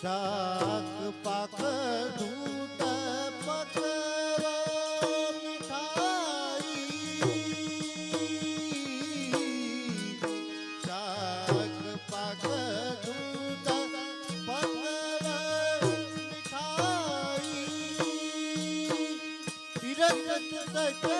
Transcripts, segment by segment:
शाक पाक दूध पकवा मिठाई। शाक पाक दूध पकवा मिठाई। फिरत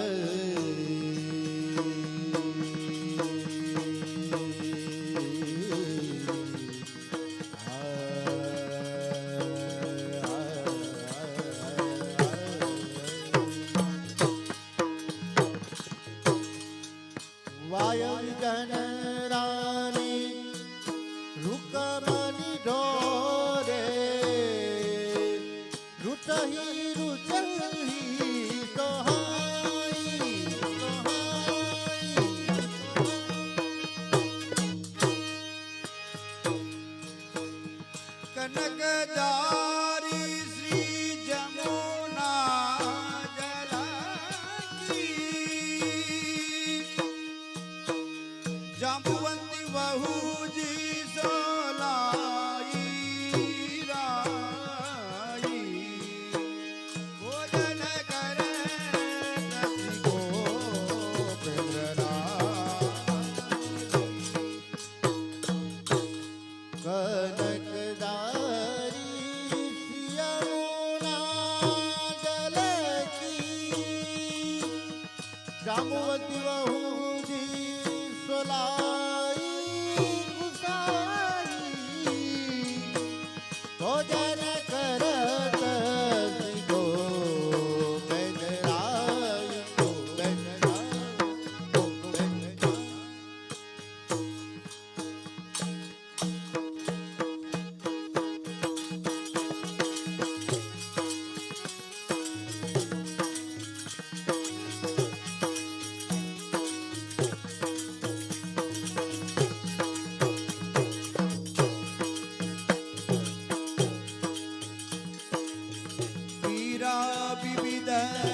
કામવતી વહુ bebida.